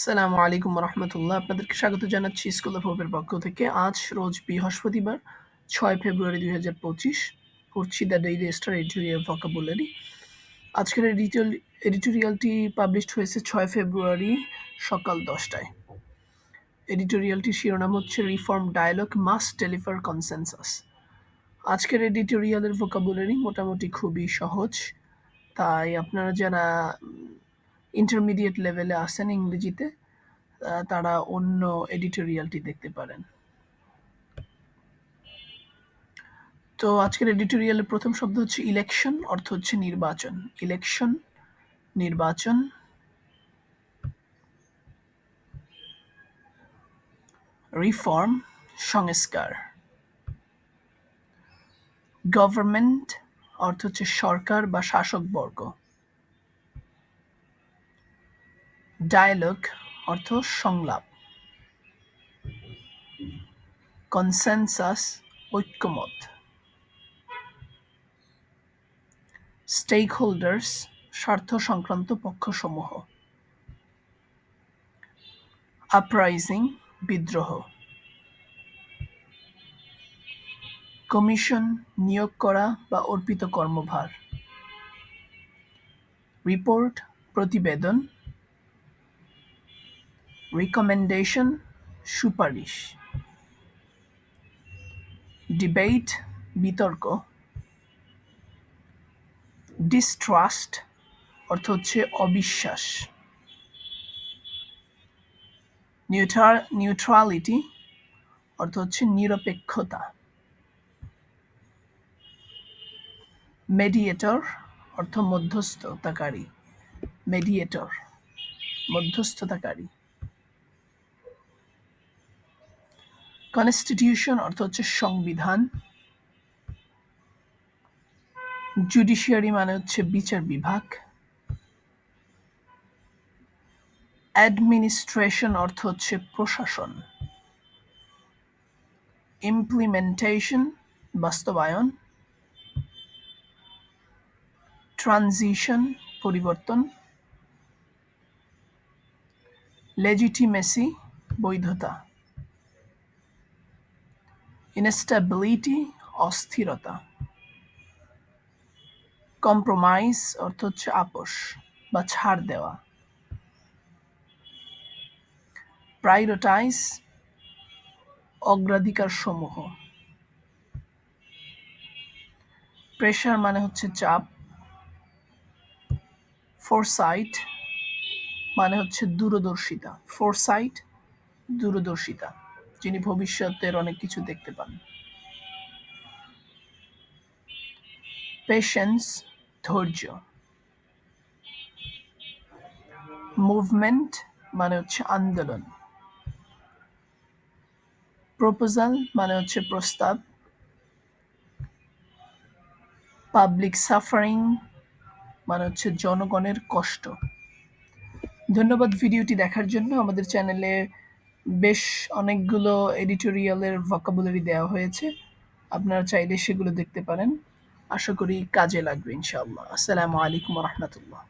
আসসালামু আলাইকুম রহমতুল্লাহ আপনাদেরকে স্বাগত জানাচ্ছি স্কুল অফ হোপের পক্ষ থেকে। আজ রোজ বৃহস্পতিবার, ছয় ফেব্রুয়ারি দুই হাজার পঁচিশ। পড়ছি the Daily Star editorial vocabulary. আজকের এডিটোরিয়াল এডিটোরিয়ালটি পাবলিশড হয়েছে ছয় ফেব্রুয়ারি সকাল দশটায়। এডিটোরিয়ালটির শিরোনাম হচ্ছে reform dialogue must deliver consensus. আজকের এডিটোরিয়ালের ভোকাবুলারি মোটামুটি খুবই সহজ। তাই আপনারা যারা ইন্টারমিডিয়েট লেভেলে আসেন ইংরেজিতে তারা অন্য এডিটোরিয়ালটি দেখতে পারেন। তো আজকের এডিটোরিয়ালের প্রথম শব্দ হচ্ছে ইলেকশন অর্থ হচ্ছে নির্বাচন। ইলেকশন নির্বাচন। রিফর্ম সংস্কার। গভর্নমেন্ট অর্থ হচ্ছে সরকার বা শাসকবর্গ ডায়ালগ, অর্থ সংলাপ। কনসেনসাস, ঐক্যমত। স্টেক হোল্ডার্স স্বার্থ সংক্রান্ত পক্ষসমূহ। আপরাইজিং, বিদ্রোহ। কমিশন, নিয়োগ করা বা অর্পিত কর্মভার। রিপোর্ট, প্রতিবেদন রিকমেন্ডেশন সুপারিশ। ডিবেট বিতর্ক। ডিস্ট্রাস্ট অর্থ হচ্ছে অবিশ্বাস। নিউট্রাল নিউট্রালিটি অর্থ হচ্ছে নিরপেক্ষতা। মেডিয়েটর অর্থ মধ্যস্থতাকারী। মেডিয়েটর মধ্যস্থতাকারী। কনস্টিটিউশন অর্থ হচ্ছে সংবিধান। জুডিশিয়ারি মানে হচ্ছে বিচার বিভাগ। অ্যাডমিনিস্ট্রেশন অর্থ হচ্ছে প্রশাসন। ইমপ্লিমেন্টেশন বাস্তবায়ন। ট্রানজিশন পরিবর্তন। লেজিটিমেসি বৈধতা। ইনস্টেবিলিটি অস্থিরতা। কম্প্রোমাইজ অর্থ হচ্ছে আপোষ বা ছাড় দেওয়া। প্রায়োরিটাইজ অগ্রাধিকার সমূহ প্রেশার মানে হচ্ছে চাপ। ফোরসাইট মানে হচ্ছে দূরদর্শিতা। ফোরসাইট দূরদর্শিতা। যিনি ভবিষ্যতের অনেক কিছু দেখতে পান। পেশেন্স ধৈর্য। মুভমেন্ট মানে হচ্ছে আন্দোলন। প্রপোজাল মানে হচ্ছে প্রস্তাব। পাবলিক সাফারিং মানে হচ্ছে জনগণের কষ্ট। ধন্যবাদ ভিডিওটি দেখার জন্য। আমাদের চ্যানেলে বেশ অনেকগুলো এডিটোরিয়ালের ভকাবুলারি দেওয়া হয়েছে। আপনারা চাইলে সেগুলো দেখতে পারেন। আশা করি কাজে লাগবে ইনশাআল্লাহ। আসসালামু আলাইকুম রহমতুল্লাহ।